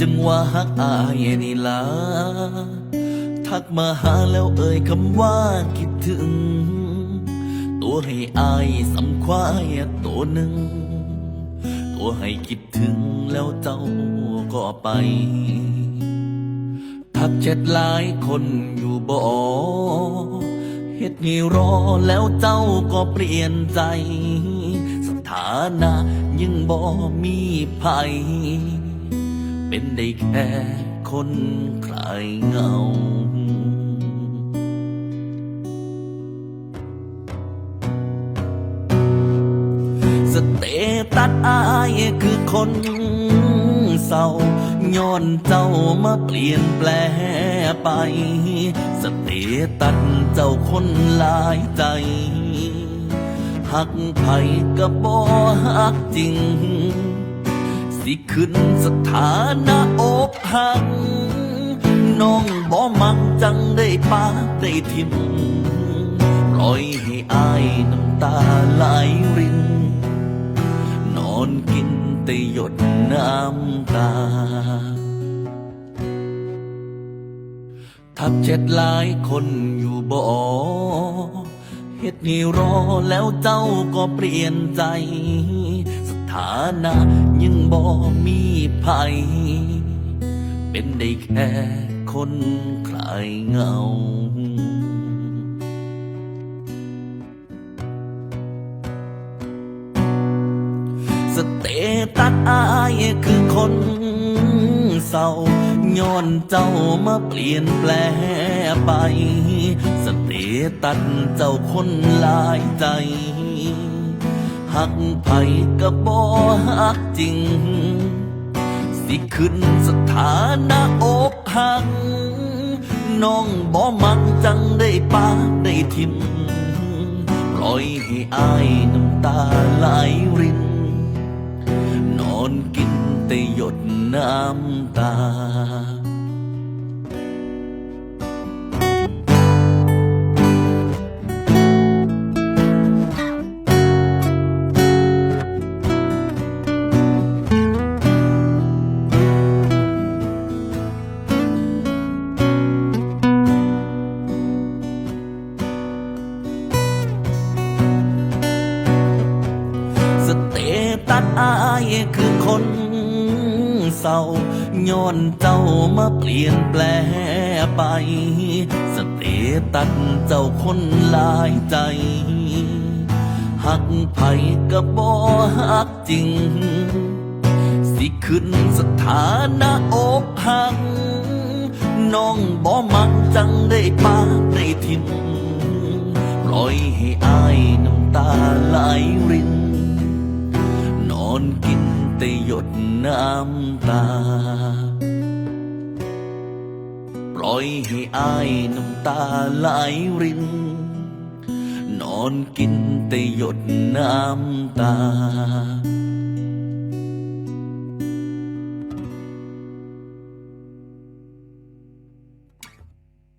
จังว่าฮักอายนี่ลาทักมาหาแล้วเอ่ยคำว่าคิดถึง ตัวให้อายสำควายตัวหนึ่ง ตัวให้คิดถึงแล้วเจ้าก็ไป ทักเจ็ดหลายคนอยู่บ่เฮ็ดให้รอแล้วเจ้าก็เปลี่ยนใจ สถานะยังบ่มีภัย เป็นได้แค่คนคลายเงา สเตตัสอายคือคนเศร้าย้อนเจ้ามาเปลี่ยนแปลไป สเตตัสเจ้าคนหลายใจหักไผก็บ่หักจริง สิขึ้นสถานะอกหักน้องบ่มักจังได้ปาได้ทิมปล่อยให้อายน้ำตาไหลริน นอนกินแต่หยดน้ำตา ทักเจ็ดหลายคนอยู่บ่เฮ็ดให้รอแล้วเจ้าก็เปลี่ยนใจ สถานะยังบ่มีภัยเป็นได้แค่คนคลายเงา สเตตัสอายคือคนเศร้าย้อนเจ้ามาเปลี่ยนแปลไป สเตตัสเจ้าคนหลายใจ หักไผก็บ่หักจริง สิขึ้นสถานะอกหัก น้องบ่มักจังได้ปาได้ทิมปล่อยให้อายน้ำตาไหลริน นอนกินแต่หยดน้ำตา ตัสอายคือคนเศร้าย้อนเจ้ามาเปลี่ยนแปลไป สเตตัสเจ้าคนลายใจหักไผก็บ่หักจริง สิขึ้นสถานะอกหักน้องบ่มักจังได้ปาได้ แต่หยดน้ำตา ปล่อยให้อายน้ำตาไหลริน นอนกินแต่หยดน้ำตา